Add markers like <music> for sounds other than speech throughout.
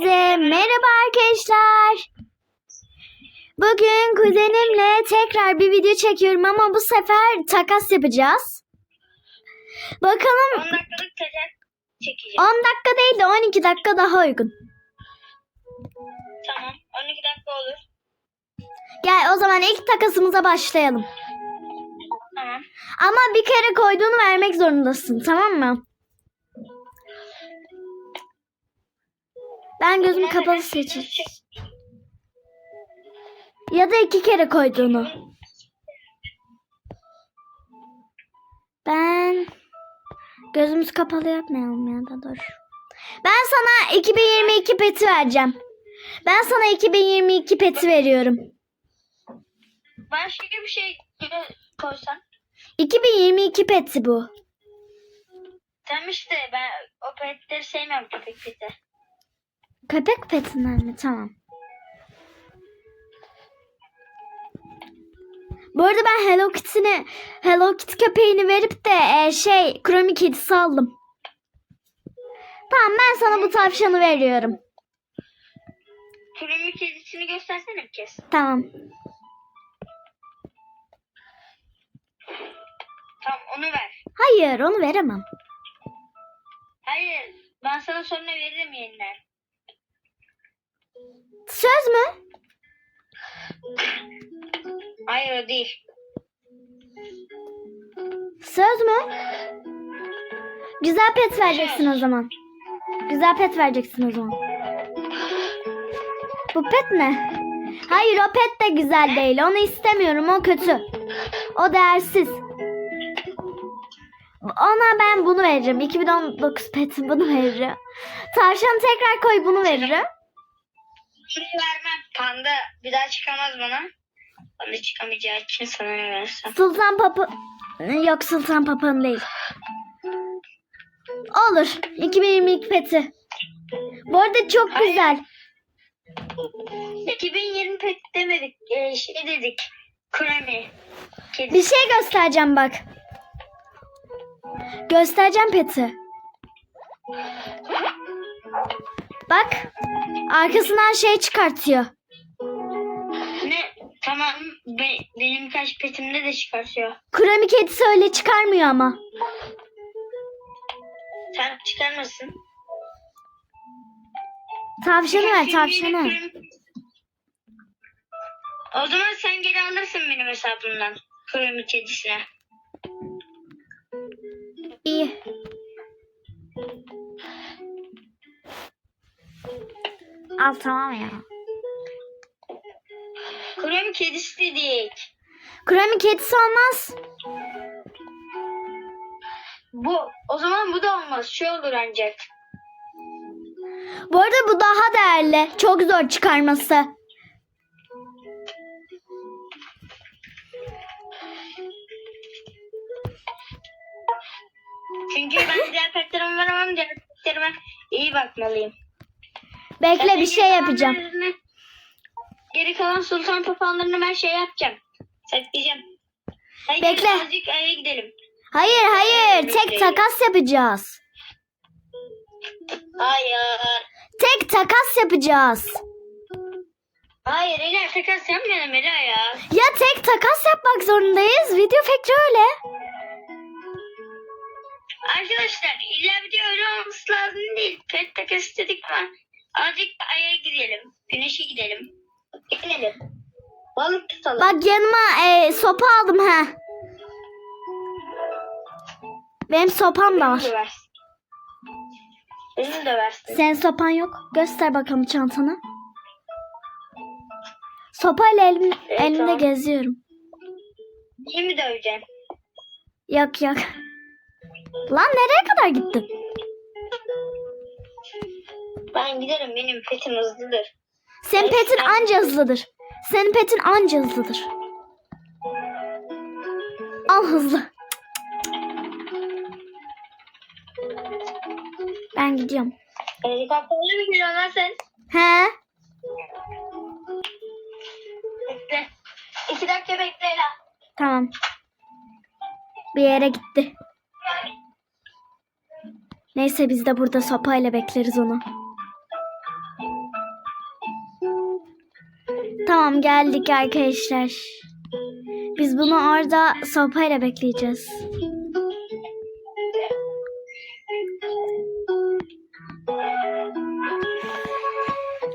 Hepinize merhaba arkadaşlar. Bugün kuzenimle tekrar bir video çekiyorum ama bu sefer takas yapacağız. 10 Bakalım dakikalık tezek 10 çekeceğim. dakika değil de 12 dakika daha uygun. Tamam. 12 dakika olur. Gel o zaman ilk takasımıza başlayalım. Tamam. Ama bir kere koyduğunu vermek zorundasın tamam mı? Ben gözümü kapalı seçeyim. Ya da iki kere koyduğunu. Ben gözümüz kapalı yapmayalım ya da dur. Ben sana 2022 peti vereceğim. Ben sana 2022 peti veriyorum. Başka bir şey koysan. 2022 peti bu. Tamam işte ben o petleri sevmiyorum köpek peti. Köpek petinden mi? Tamam. Bu arada ben Hello Kitty'ni Hello Kitty köpeğini verip de e, şey Chromie kedisi aldım. Tamam ben sana bu tavşanı veriyorum. Kurumi kedisini göstersene bir kez. Tamam. Tamam onu ver. Hayır onu veremem. Hayır. Ben sana sonra veririm yeniden. Söz mü? Hayır o değil. Söz mü? Güzel pet vereceksin o zaman. Güzel pet vereceksin o zaman. Bu pet ne? Hayır o pet de güzel değil. Onu istemiyorum. O kötü. O değersiz. Ona ben bunu veririm. 2019 peti bunu veririm. Tavşanı tekrar koy bunu veririm. Şunu vermem. Panda bir daha çıkamaz bana. Bana çıkamayacağı için sana ne versem. Sultan Papa... Yok Sultan Papa'nın değil. Olur. 2022 peti. Bu arada çok Hayır. güzel. 2020 pet demedik. Ee, şey dedik. Kurami. Kedi. Bir şey göstereceğim bak. Göstereceğim peti. Bak. Arkasından şey çıkartıyor. Ne? Tamam. Be, benim kaç petimde de çıkartıyor. Kurami kedisi öyle çıkarmıyor ama. Sen çıkarmasın. Tavşanı ver tavşanı. O zaman sen geri alırsın benim hesabımdan. Kurami kedisine. İyi. Al tamam ya. Kurami kedisi dedik. Kurami kedisi olmaz. Bu o zaman bu da olmaz. Şu olur ancak. Bu arada bu daha değerli. Çok zor çıkarması. Çünkü ben diğer petlerim var ama diğer petlerime iyi bakmalıyım. Bekle bir şey yapacağım. Geri kalan sultan papağanlarını ben şey yapacağım. Saklayacağım. Hayır, Bekle. Azıcık aya gidelim. Hayır hayır tek takas yapacağız. Hayır. Tek takas yapacağız. Hayır Ela takas yapmayalım Ela ya. Ya tek takas yapmak zorundayız. Video fikri öyle. Arkadaşlar illa bir de öyle olması lazım değil. Pet takas istedik ama azıcık aya gidelim. Güneşe gidelim. Gidelim. Balık tutalım. Bak yanıma e, sopa aldım ha. Benim sopam da var. de versin. Benim de versin. Senin sopan yok. Göster bakalım çantanı. Sopayla elim, Evet, elimde tamam. geziyorum. İyi mi döveceksin? Yok yok. Lan nereye kadar gittin? Ben giderim. Benim petim hızlıdır. Senin Evet, petin ben- anca hızlıdır. Senin petin anca hızlıdır. Al hızlı. Ben gidiyorum. Helikopterle mi gidiyorsun lan sen? He? Bekle. İki dakika bekle Ela. Tamam. Bir yere gitti. Neyse biz de burada sopayla bekleriz onu. Tamam geldik arkadaşlar. Biz bunu orada sopayla bekleyeceğiz.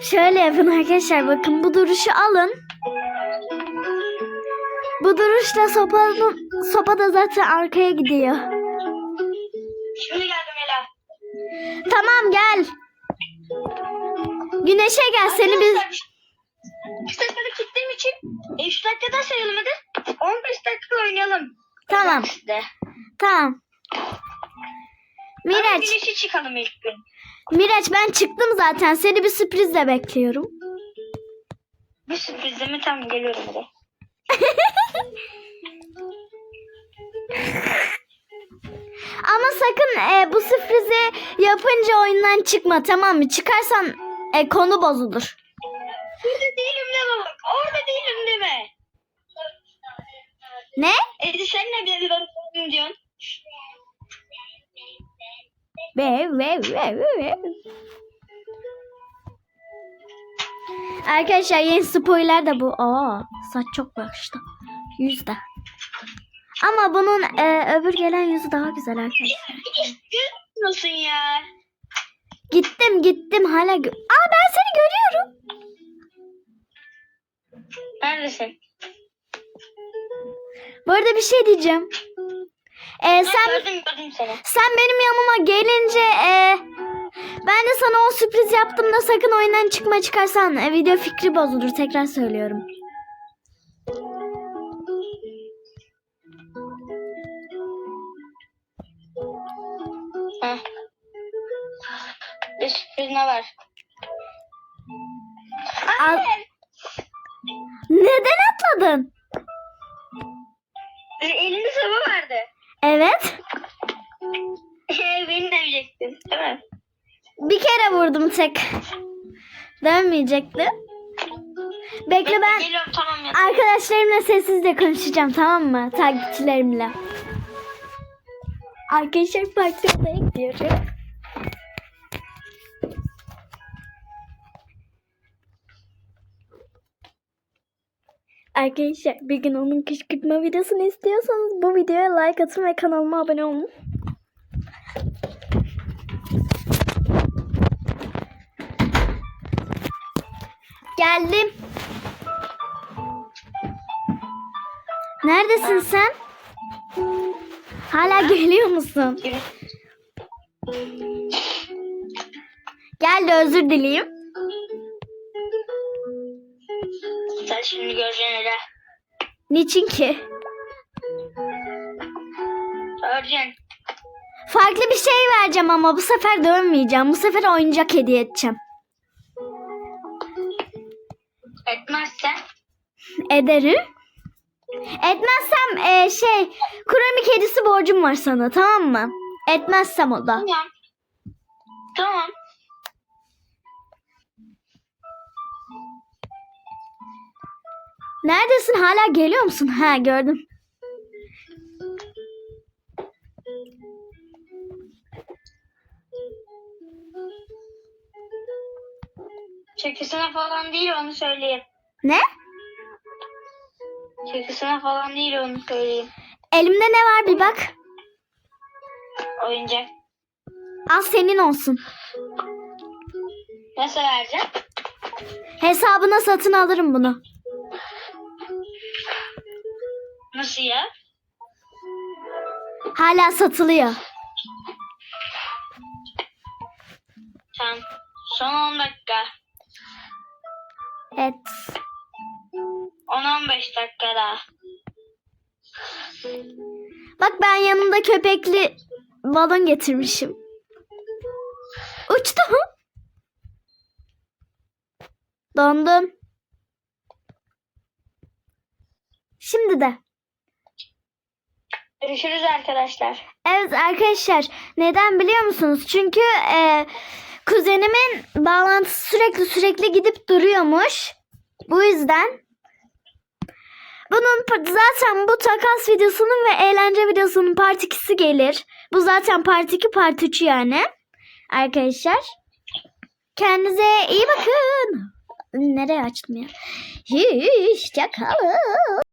Şöyle yapın arkadaşlar bakın bu duruşu alın. Bu duruşla sopa, sopa da zaten arkaya gidiyor. Şimdi geldim Ela. Tamam gel. Güneşe gel seni biz... İki dakikada gittiğim için 3 dakikada sayalım hadi. 15 dakika oynayalım. Tamam İşte. tamam. Ama Miraç, güneşe çıkalım ilk gün. Miraç ben çıktım zaten. Seni bir sürprizle bekliyorum. Bir sürpriz mi? Tamam geliyorum hadi. <laughs> Ama sakın e, bu sürprizi yapınca oyundan çıkma tamam mı? Çıkarsan e, konu bozulur. Burada değilim deme bak. Orada değilim deme. Ne? Edi sen ne bir bir diyorsun? Ve ve ve ve ve. Arkadaşlar yeni spoiler de bu. Aa, saç çok yakıştı. Yüz de. Ama bunun e, öbür gelen yüzü daha güzel arkadaşlar. Görmüyorsun ya. Gittim gittim hala gö- Aa ben seni görüyorum. Neredesin? Bu arada bir şey diyeceğim. E, Ben sen gördüm gördüm seni. sen benim yanıma gelince e, ben de sana o sürpriz yaptım da sakın oyundan çıkma çıkarsan e, video fikri bozulur tekrar söylüyorum. Heh. Bir sürpriz ne var? Al- Neden atladın? Elinde sabah vardı. Evet. <laughs> Beni de bilecektin değil mi? Bir kere vurdum tek. Dönmeyecekti. Bekle ben Geliyorum tamam ya. arkadaşlarımla sessizce konuşacağım tamam mı? Takipçilerimle. Arkadaşlar farklı odaya gidiyorum. Arkadaşlar bir gün onun kışkırtma videosunu istiyorsanız bu videoya like atın ve kanalıma abone olun. Geldim. Neredesin sen? Hala geliyor musun? Gel özür dileyim. Şimdi göreceksin Ela. Niçin ki? Göreceksin. Farklı bir şey vereceğim ama bu sefer dönmeyeceğim. Bu sefer oyuncak hediye edeceğim. Etmezsen Ederim. Etmezsem e, şey Kurami kedisi borcum var sana tamam mı? Etmezsem o da. tamam. Tamam. Neredesin hala geliyor musun? Ha gördüm. Çekisine falan değil onu söyleyeyim. Ne? Çekisine falan değil onu söyleyeyim. Elimde ne var bir bak. Oyuncak. Al senin olsun. Nasıl vereceğim? Hesabına satın alırım bunu. Nasıl ya? Hala satılıyor. Tamam. Son 10 dakika. Evet. 10-15 dakika daha. Bak ben yanımda köpekli balon getirmişim. Uçtu mu? Dondum. Şimdi de. Görüşürüz arkadaşlar. Evet arkadaşlar neden biliyor musunuz? Çünkü e, kuzenimin bağlantısı sürekli sürekli gidip duruyormuş. Bu yüzden bunun zaten bu takas videosunun ve eğlence videosunun part 2'si gelir. Bu zaten part 2 part 3 yani. Arkadaşlar. Kendinize iyi bakın. nereye açtım ya? Hoşçakalın.